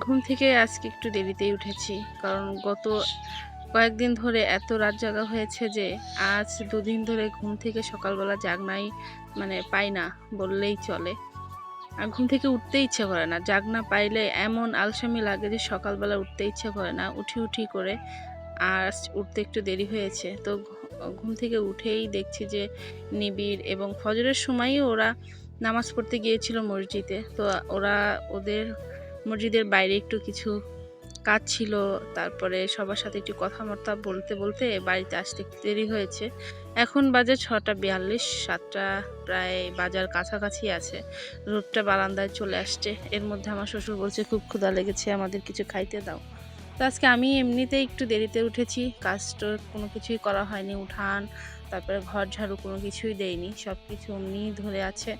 ঘুম থেকে আজকে একটু দেরিতেই উঠেছি, কারণ গত কয়েকদিন ধরে এত রাত জাগা হয়েছে যে আজ দুদিন ধরে ঘুম থেকে সকালবেলা জাগনাই মানে পাই না বললেই চলে। আর ঘুম থেকে উঠতে ইচ্ছে করে না। জাগ না পাইলে এমন আলসামি লাগে যে সকালবেলা উঠতে ইচ্ছে করে না, উঠি উঠি করে আর উঠতে একটু দেরি হয়েছে। তো ঘুম থেকে উঠেই দেখছি যে নিবিড় এবং ফজরের সময়ই ওরা নামাজ পড়তে গিয়েছিল মসজিদে। তো ওরা ওদের মসজিদের বাইরে একটু কিছু কাজ ছিল, তারপরে সবার সাথে একটু কথাবার্তা বলতে বলতে বাড়িতে আসতে দেরি হয়েছে। এখন বাজে ছটা বিয়াল্লিশ, সাতটা প্রায় বাজার কাছাকাছি আছে। রোদটা বারান্দায় চলে আসছে। এর মধ্যে আমার শ্বশুর বলছে, খুব ক্ষুধা লেগেছে, আমাদের কিছু খাইতে দাও। তো আজকে আমি এমনিতে একটু দেরিতে উঠেছি। কাজটা কোনো কিছুই করা হয়নি, উঠান, তারপরে ঘর ঝাড়ু কোনো কিছুই দেয়নি সব কিছু এমনি ধরে আছে।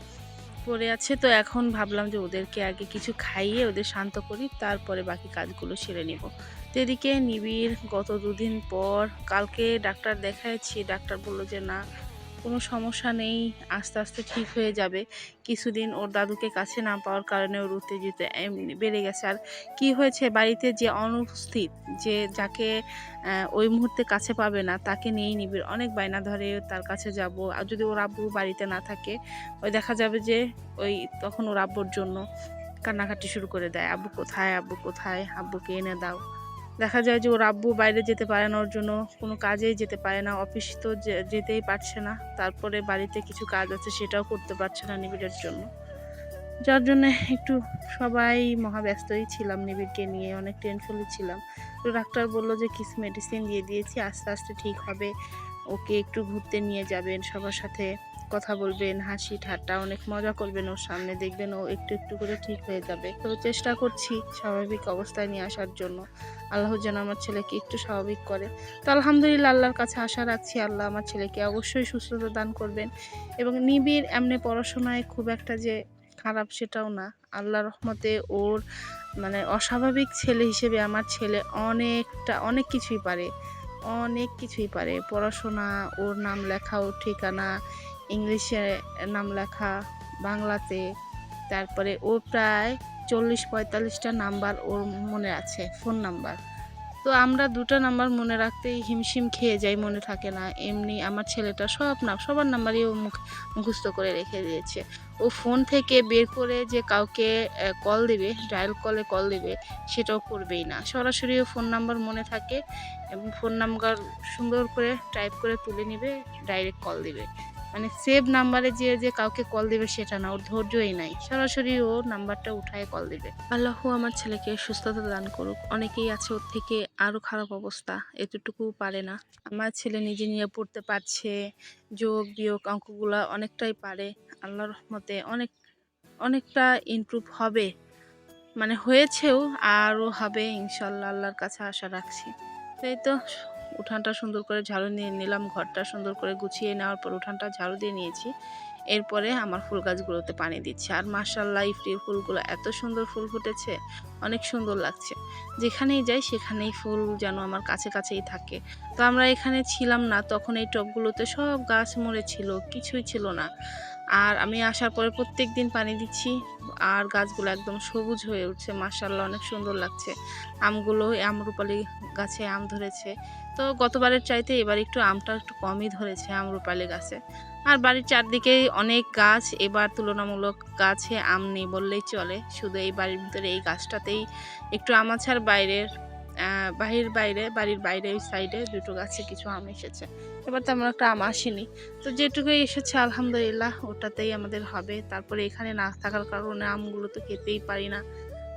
পড়ে আছে, তো এখন ভাবলাম যে ওদেরকে আগে কিছু খাইয়ে ওদের শান্ত করি, তারপরে বাকি কাজগুলো সেরে নেব। তো এদিকে নিবিড় গত দুদিন পর কালকে ডাক্তার দেখাইছি, ডাক্তার বলল যে না কোনো সমস্যা নেই, আস্তে আস্তে ঠিক হয়ে যাবে। কিছুদিন ওর দাদুকে কাছে না পাওয়ার কারণে ওর উত্তেজিত বেড়ে গেছে। আর কি হয়েছে, বাড়িতে যে অনুপস্থিত, যে যাকে ওই মুহূর্তে কাছে পাবে না, তাকে নিয়েই নিবি অনেক বায়না ধরে তার কাছে যাব। আর যদি ওর আব্বু বাড়িতে না থাকে, ওই দেখা যাবে যে ওই তখন ওর আব্বুর জন্য কান্নাকাটি শুরু করে দেয়। আব্বু কোথায়? আব্বু কোথায়? আব্বুকে এনে দাও। দেখা যায় যে ওর আব্বু বাইরে যেতে পারে না, ওর জন্য কোনো কাজেই যেতে পারে না, অফিস তো যেতেই পারছে না, তারপরে বাড়িতে কিছু কাজ আছে সেটাও করতে পারছে না নিবিড়ের জন্য। যার জন্য একটু সবাই মহাব্যস্তই ছিলাম নিবিড়কে নিয়ে, অনেক টেনশনই ছিলাম। তো ডাক্তার বলল যে কিছু মেডিসিন দিয়ে দিয়েছি, আস্তে আস্তে ঠিক হবে। ওকে একটু ঘুরতে নিয়ে যাবেন সবার সাথে। কথা বলবেন, হাসি ঠাট্টা, অনেক মজা করবেন ওর সামনে, দেখবেন ও একটু একটু করে ঠিক হয়ে যাবে। তো চেষ্টা করছি স্বাভাবিক অবস্থায় নিয়ে আসার জন্য। আল্লাহ যেন আমার ছেলেকে একটু স্বাভাবিক করে। তো আলহামদুলিল্লাহ আল্লাহর কাছে আশা রাখছি আল্লাহ আমার ছেলেকে অবশ্যই সুস্থতা দান করবেন। এবং নিবিড় এমনি পড়াশোনায় খুব একটা যে খারাপ সেটাও না। আল্লাহ রহমতে ওর মানে অস্বাভাবিক ছেলে হিসেবে আমার ছেলে অনেকটা, অনেক কিছুই পারে। অনেক কিছুই পারে। পড়াশোনা, ওর নাম লেখা ওর ঠিকানা ইংলিশে নাম লেখা, বাংলাতে। তারপরে ও প্রায় চল্লিশ পঁয়তাল্লিশটা নাম্বার ওর মনে আছে, ফোন নাম্বার। তো আমরা দুটো নাম্বার মনে রাখতেই হিমশিম খেয়ে যাই, মনে থাকে না। এমনি আমার ছেলেটা সব নাম, সবার নাম্বারই ও মুখ, মুখস্থ করে রেখে দিয়েছে। ও ফোন থেকে বের করে যে কাউকে কল দেবে, ডায়াল কলে কল দেবে, সেটাও করবেই না। সরাসরি ফোন নাম্বার মনে থাকে, এবং ফোন নাম্বার সুন্দর করে টাইপ করে তুলে নিবে, ডাইরেক্ট কল দিবে। মানে সেভ নাম্বারে যে যে কাউকে কল দিবে সেটা না, ওর ধৈর্যই নাই। সরাসরি ও নাম্বারটা উঠায় কল দিবে। আল্লাহ আমার ছেলেকে সুস্থতা দান করুক। অনেকেই আছে ওর থেকে আরও খারাপ অবস্থা এতটুকু পারে না। আমার ছেলে নিজে নিয়ে পড়তে পারছে, যোগ, বিয়োগ অঙ্কগুলো অনেকটাই পারে। আল্লাহ রহমতে অনেক, অনেকটা ইমপ্রুভ হবে। মানে হয়েছেও আরও হবে, ইনশাল্লাহ আল্লাহর কাছে আশা রাখছি। তাই তো উঠানটা সুন্দর করে ঝাড়ু নিয়ে নিলাম, ঘরটা সুন্দর করে গুছিয়ে নেওয়ার পর উঠানটা ঝাড়ু দিয়ে নিয়েছি। এরপরে আমার ফুল গাছগুলোতে পানি দিচ্ছে। আর মার্শাল্লাহ ইফটির ফুলগুলো এত সুন্দর ফুল ফুটেছে, অনেক সুন্দর লাগছে। যেখানেই যাই, সেখানেই ফুল যেন আমার কাছে কাছেই থাকে। তো আমরা এখানে ছিলাম না, তখন এই টবগুলোতে সব গাছ মরে ছিল, কিছুই ছিল না। আর আমি আসার পরে প্রত্যেক দিন পানি দিচ্ছি আর গাছগুলো একদম সবুজ হয়ে উঠছে মার্শাল্লাহ অনেক সুন্দর লাগছে। আমগুলো আমরুপালি গাছে আম ধরেছে। তো গতবারের চাইতে এবার একটু আমটা একটু কমই ধরেছে আমরুপালি গাছে। আর বাড়ির চারদিকে অনেক গাছ, এবার তুলনামূলক গাছে আম নেই বললেই চলে। শুধু এই বাড়ির ভিতরে এই গাছটাতেই একটু আমাছার বাইরের বাহির বাইরে, বাড়ির বাইরে ওই সাইডে দুটো গাছে কিছু আম এসেছে। এবার তেমন একটা আম আসেনি। তো যেটুকুই এসেছে, আলহামদুলিল্লাহ, ওটাতেই আমাদের হবে। তারপরে এখানে না থাকার কারণে আমগুলো তো খেতেই পারি না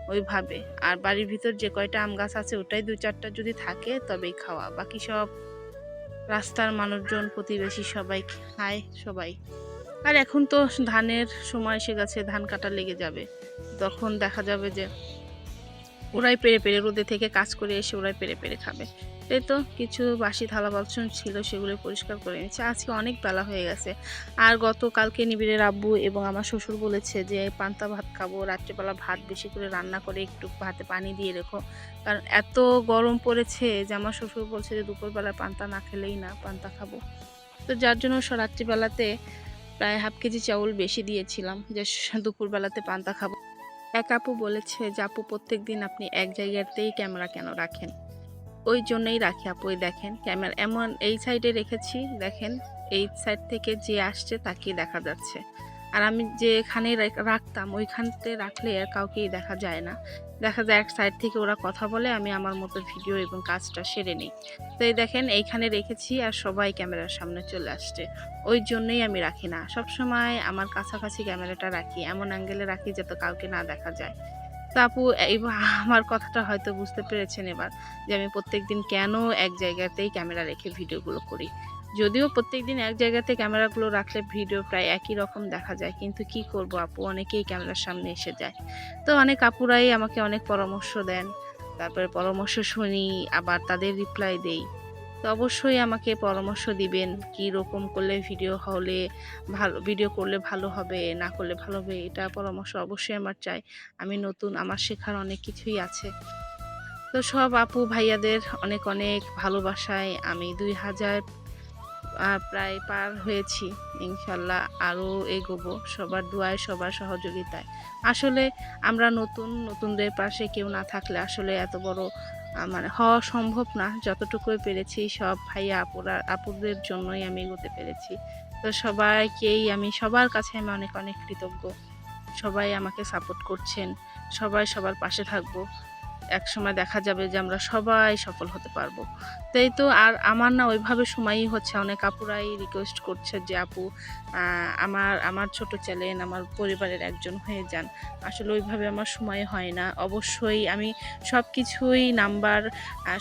ওইভাবে। আর বাড়ির ভিতর যে কয়টা আম গাছ আছে, ওটাই দু চারটা যদি থাকে, তবেই খাওয়া। বাকি সব রাস্তার মানুষজন, প্রতিবেশী সবাই খায়, সবাই। আর এখন তো ধানের সময় এসে গেছে, ধান কাটা লেগে যাবে। তখন দেখা যাবে যে ওরাই পেরে পেরে রোদে থেকে কাজ করে এসে ওরাই পেরে পেরে খাবে। এই তো কিছু বাসি থালা বাসন ছিল সেগুলো পরিষ্কার করে নিচ্ছে আজকে অনেক বেলা হয়ে গেছে। আর গতকালকে নিবিড়ের আব্বু এবং আমার শ্বশুর বলেছে যে, পান্তা ভাত খাব, রাত্রিবেলা ভাত বেশি করে রান্না করে একটু ভাতে পানি দিয়ে রেখো। কারণ এত গরম পড়েছে যে আমার শ্বশুর বলছে যে, দুপুরবেলা পান্তা না খেলেই না, পান্তা খাব। তো যার জন্য রাত্রিবেলাতে প্রায় হাফ কেজি চাউল বেশি দিয়েছিলাম যে, দুপুরবেলাতে পান্তা খাব। এক আপু বলেছে যে, আপু প্রত্যেক দিন আপনি এক জায়গাতেই ক্যামেরা কেন রাখেন? ওই জন্যই রাখি আপু দেখেন, ক্যামেরা এমন এই সাইডে রেখেছি, দেখেন, এই সাইড থেকে যে আসছে তাকেই দেখা যাচ্ছে। আর আমি যে এখানে রাখতাম, ওইখানতে রাখলে আর কাউকেই দেখা যায় না। দেখা যায় এক সাইড থেকে ওরা কথা বলে, আমি আমার মতো ভিডিও এবং কাজটা সেরে নিই। তো এই দেখেন, এইখানে রেখেছি আর সবাই ক্যামেরার সামনে চলে আসছে। ওই জন্যই আমি রাখি না। সবসময় আমার কাছাকাছি ক্যামেরাটা রাখি, এমন অ্যাঙ্গেলে রাখি যাতে কাউকে না দেখা যায়। তো আপু আমার কথাটা হয়তো বুঝতে পেরেছেন এবার যে আমি প্রত্যেকদিন কেন এক জায়গাতেই ক্যামেরা রেখে ভিডিওগুলো করি। যদিও প্রত্যেকদিন এক জায়গাতে ক্যামেরাগুলো রাখলে ভিডিও প্রায় একই রকম দেখা যায়, কিন্তু কি করব আপু, অনেকেই ক্যামেরার সামনে এসে যায়। তো অনেক আপুরাই আমাকে অনেক পরামর্শ দেন, তারপরে পরামর্শ শুনি, আবার তাদের রিপ্লাই দেই। তো অবশ্যই আমাকে পরামর্শ দিবেন কী রকম করলে ভিডিও হলে ভালো ভিডিও করলে ভালো হবে, না করলে ভালো হবে, এটা পরামর্শ অবশ্যই আমার চাই। আমি নতুন, আমার শেখার অনেক কিছুই আছে। তো সব আপু ভাইয়াদের অনেক অনেক ভালোবাসায় আমি দুই হাজার প্রায় পার হয়েছি, ইনশাল্লাহ আরও এগোবো সবার দুয়ায়, সবার সহযোগিতায়। আসলে আমরা নতুন, নতুনদের পাশে কেউ না থাকলে আসলে এত বড় আহ, মানে হওয়া সম্ভব না। যতটুকুই পেরেছি সব ভাইয়া আপুরা আপুদের জন্যই আমি এগোতে পেরেছি। তো সবাইকেই আমি সবার কাছে আমি অনেক অনেক কৃতজ্ঞ। সবাই আমাকে সাপোর্ট করছেন। সবাই সবার পাশে থাকব। এক সময় দেখা যাবে যে আমরা সবাই সফল হতে পারব। তাই তো আর আমার না ওইভাবে সময়ই হচ্ছে, অনেক আপুরাই রিকোয়েস্ট করছে যে, আপু আমার আমার ছোট চ্যানেল আমার পরিবারের একজন হয়ে যান। আসলে ওইভাবে আমার সময় হয় না। অবশ্যই আমি সব কিছুই নাম্বার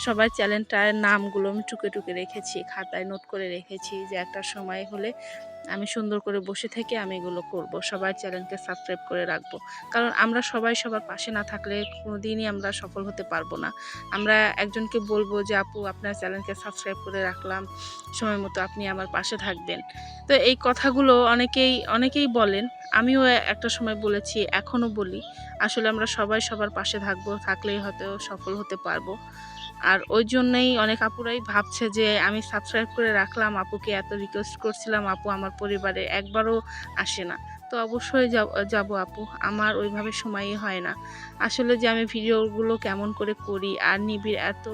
সবার চ্যানেলটার নামগুলো আমি টুকে টুকে রেখেছি, খাতায় নোট করে রেখেছি যে একটা সময় হলে আমি সুন্দর করে বসে থেকে আমি এগুলো করব। সবাই চ্যানেলকে সাবস্ক্রাইব করে রাখব। কারণ আমরা সবাই সবার পাশে না থাকলে কোনোদিনই আমরা সফল হতে পারব না। আমরা একজনকে বলব যে, আপু, আপনার চ্যানেলকে সাবস্ক্রাইব করে রাখলাম। সময় মতো আপনি আমার পাশে থাকবেন। তো এই কথাগুলো অনেকেই অনেকেই বলেন। আমিও একটা সময় বলেছি এখনও বলি। আসলে আমরা সবাই সবার পাশে থাকব, থাকলেই হয়তো সফল হতে পারব। আর ওই জন্যই অনেক আপুরাই ভাবছে যে আমি সাবস্ক্রাইব করে রাখলাম, আপুকে এত রিকোয়েস্ট করছিলাম, আপু আমার পরিবারে একবারও আসে না। তো অবশ্যই যাব আপু, আমার ওইভাবে সময়ই হয় না। আসলে যে আমি ভিডিওগুলো কেমন করে করি আর নিবিড় এত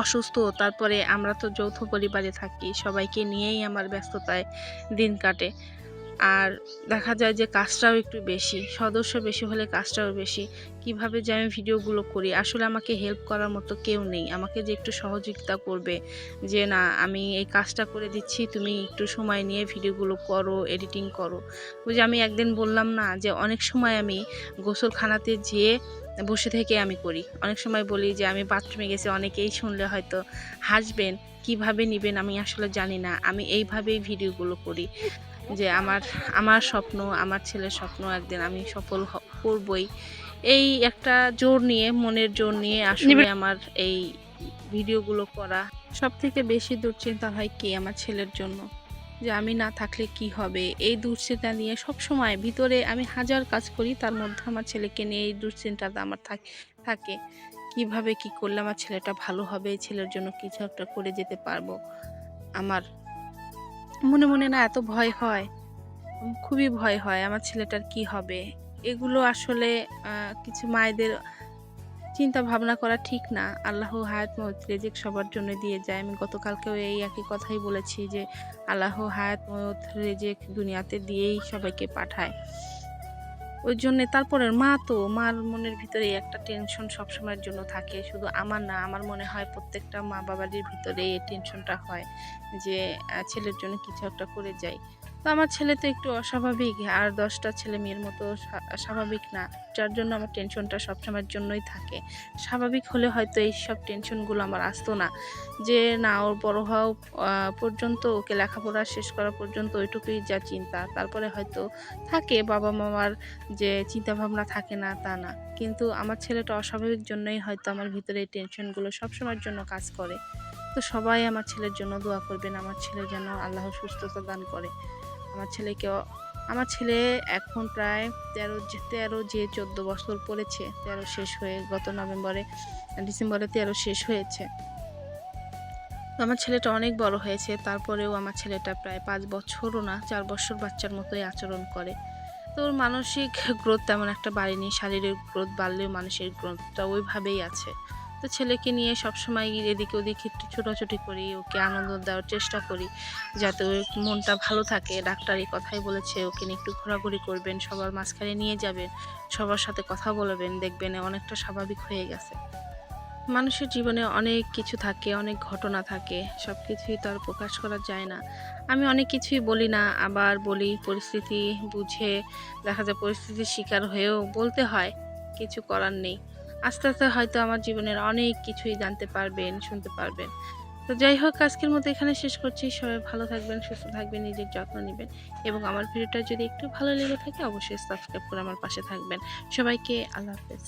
অসুস্থ, তারপরে আমরা তো যৌথ পরিবারে থাকি, সবাইকে নিয়েই আমার ব্যস্ততায় দিন কাটে। আর দেখা যায় যে কাজটাও একটু বেশি, সদস্য বেশি হলে কাজটাও বেশি। কীভাবে যে আমি ভিডিওগুলো করি? আসলে আমাকে হেল্প করার মতো কেউ নেই। আমাকে যে একটু সহযোগিতা করবে যে, না, আমি এই কাজটা করে দিচ্ছি, তুমি একটু সময় নিয়ে ভিডিওগুলো করো এডিটিং করো। ওই যে আমি একদিন বললাম না যে, অনেক সময় আমি গোসলখানাতে যেয়ে বসে থেকে আমি করি। অনেক সময় বলি যে, আমি বাথরুমে গেছি, অনেকেই শুনলে হয়তো হাসবেন। কীভাবে নেবেন আমি আসলে জানি না। আমি এইভাবেই ভিডিওগুলো করি। যে আমার আমার স্বপ্ন আমার ছেলের স্বপ্ন একদিন আমি সফল করবই। এই একটা জোর নিয়ে মনের জোর নিয়ে আসলে আমার এই ভিডিওগুলো করা। সব থেকে বেশি দুশ্চিন্তা হয় কি? আমার ছেলের জন্য। যে আমি না থাকলে কি হবে? এই দুশ্চিন্তা নিয়ে সব সময় ভিতরে আমি হাজার কাজ করি তার মধ্যে আমার ছেলেকে নিয়ে এই দুশ্চিন্তাটা আমার থাক- থাকে। কীভাবে কি করলে আমার ছেলেটা ভালো হবে? ছেলের জন্য কিছু একটা করে যেতে পারব। আমার মনে মনে না এত ভয় হয়। খুবই ভয় হয় আমার ছেলেটার কি হবে। এগুলো আসলে কিছু মায়েদের চিন্তা ভাবনা করা ঠিক না। আল্লাহ হায়াত মত রেজেক সবার জন্য দিয়ে যায়। আমি গতকালকেও এই একই কথাই বলেছি যে, আল্লাহ হায়াত মত রেজেক দুনিয়াতে দিয়েই সবাইকে পাঠায়। ওই জন্যে তারপরে মা তো, মার মনের ভিতরে একটা টেনশন সবসময়ের জন্য থাকে। শুধু আমার না, আমার মনে হয় প্রত্যেকটা মা বাবাদের ভিতরে এই টেনশনটা হয় যে ছেলের জন্য কিছু একটা করে যাই। তো আমার ছেলে তো একটু অস্বাভাবিক, আর দশটা ছেলে মেয়ের মতো স্বাভাবিক না। যার জন্য আমার টেনশনটা সবসময়ের জন্যই থাকে। স্বাভাবিক হলে হয়তো এই সব টেনশনগুলো আমার আসতো না। যে না, ওর বড় হওয়া পর্যন্ত, ওকে লেখাপড়া শেষ করা পর্যন্ত ওইটুকুই যা চিন্তা। তারপরে হয়তো থাকে বাবা মামার যে চিন্তা ভাবনা থাকে না, তা না। কিন্তু আমার ছেলেটা অস্বাভাবিক জন্যই হয়তো আমার ভিতরে এই টেনশনগুলো সবসময়ের জন্য কাজ করে। তো সবাই আমার ছেলের জন্য দোয়া করবেন। আমার ছেলে যেন আল্লাহ সুস্থতা দান করে। আমার ছেলেকে আমার ছেলে এখন প্রায় তেরো তেরো যে চোদ্দ বছর পড়েছে, তেরো শেষ হয়ে গত নভেম্বরে, ডিসেম্বরে তেরো শেষ হয়েছে। আমার ছেলেটা অনেক বড় হয়েছে, তারপরেও আমার ছেলেটা প্রায় পাঁচ বছরও না, চার বছর বাচ্চার মতোই আচরণ করে। তো ওর মানসিক গ্রোথ তেমন একটা বাড়েনি, শারীরিক গ্রোথ বাড়লেও মানসিক গ্রোথটা ওইভাবেই আছে। তো ছেলেকে নিয়ে সবসময় এদিকে ওদিকে একটু ছোটাছুটি করি, ওকে আনন্দ দেওয়ার চেষ্টা করি, যাতে ওর মনটা ভালো থাকে। ডাক্তার এই কথাই বলেছে, ওকে নিয়ে একটু ঘোরাঘুরি করবেন, সবার মাঝখানে নিয়ে যাবেন, সবার সাথে কথা বলবেন, দেখবেন অনেকটা স্বাভাবিক হয়ে গেছে। মানুষের জীবনে অনেক কিছু থাকে, অনেক ঘটনা থাকে সব কিছুই তো আর প্রকাশ করা যায় না। আমি অনেক কিছুই বলি না, আবার বলি পরিস্থিতি বুঝে, দেখা যায় পরিস্থিতির শিকার হয়েও বলতে হয়, কিছু করার নেই। আস্তে আস্তে হয়তো আমার জীবনের অনেক কিছুই জানতে পারবেন, শুনতে পারবেন। তো যাই হোক, আজকের মতো এখানে শেষ করছি। সবাই ভালো থাকবেন, সুস্থ থাকবেন, নিজের যত্ন নেবেন এবং আমার ভিডিওটা যদি একটু ভালো লেগে থাকে, অবশ্যই সাবস্ক্রাইব করে আমার পাশে থাকবেন। সবাইকে আল্লাহ হাফেজ।